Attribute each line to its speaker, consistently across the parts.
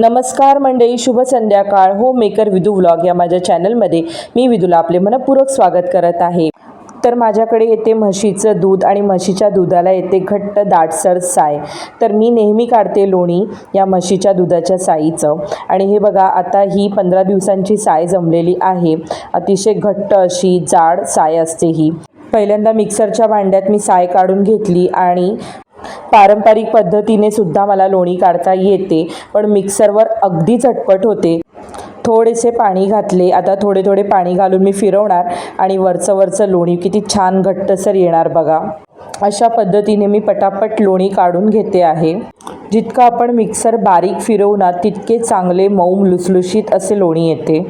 Speaker 1: नमस्कार मंडळी शुभ संध्याकाळ. होम मेकर विदू व्लॉग या माझ्या चॅनलमध्ये मी विदूला आपले मनपूर्वक स्वागत करत आहे. तर माझ्याकडे येते म्हशीचं दूध आणि म्हशीच्या दुधाला येते घट्ट दाटसर साय. तर मी नेहमी काढते लोणी या म्हशीच्या दुधाच्या साईचं. आणि हे बघा आता ही पंधरा दिवसांची साय जमलेली आहे. अतिशय घट्ट अशी जाड साय असते ही. पहिल्यांदा मिक्सरच्या भांड्यात मी साय काढून घेतली आणि पारंपरिक पद्धतीने सुद्धा मला लोणी काढता येते पण मिक्सरवर अगदी झटपट होते. थोडेसे पाणी घातले आता थोडे थोडे पाणी घालून मी फिरवणार आणि वरचं वरचं लोणी किती छान घट्टसर येणार बघा. अशा पद्धतीने मी पटापट लोणी काढून घेते आहे. जितकं आपण मिक्सर बारीक फिरवू ना तितके चांगले मऊ लुसलुशीत असे लोणी येते.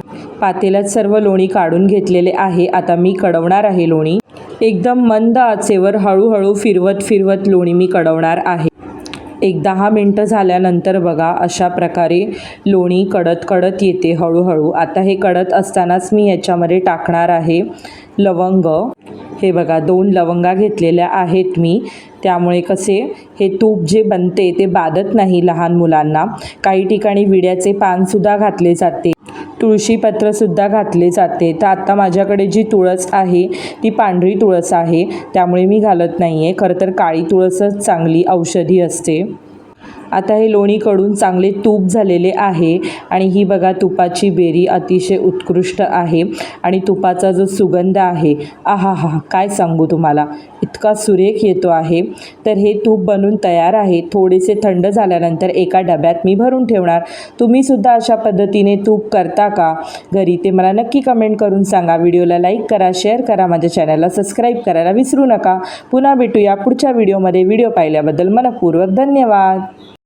Speaker 1: पातेल्यात सर्व लोणी काढून घेतलेले आहे. आता मी कडवणार आहे लोणी. एकदम मंद आचेवर हळूहळू फिरवत फिरवत लोणी मी कडवणार आहे. एक दहा मिनटं झाल्यानंतर बघा अशा प्रकारे लोणी कडत कडत येते हळूहळू. आता हे कडत असतानाच मी याच्यामध्ये टाकणार आहे लवंग. हे बघा दोन लवंगा घेतलेल्या आहेत मी. त्यामुळे कसे हे तूप जे बनते ते बाधत नाही लहान मुलांना. काही ठिकाणी विड्याचे पानसुद्धा घातले जाते. तुळशीपत्रसुद्धा घातले जाते. तर आत्ता माझ्याकडे जी तुळस आहे ती पांढरी तुळस आहे. त्यामुळे मी घालत नाही आहे खरं तर काळी तुळसच चांगली औषधी असते. आता हे लोणी कडून चांगले तूप झालेले आहे. आणि ही बघा तुपाची बेरी अतिशय उत्कृष्ट आहे. आणि तुपाचा जो सुगंध आहे आहा हा काय सांगू तुम्हाला? इतका सुरेख येतो आहे. तर हे तूप बनून तयार आहे. थोडेसे थंड झाल्यानंतर एका डब्यात मी भरून ठेवणार. तुम्हीसुद्धा अशा पद्धतीने तूप करता का? घरी ते मला नक्की कमेंट करून सांगा. व्हिडिओला लाईक करा शेअर करा माझ्या चॅनलला सबस्क्राईब करायला विसरू नका. पुन्हा भेटूया पुढच्या व्हिडिओमध्ये. व्हिडिओ पाहिल्याबद्दल मनपूर्वक धन्यवाद.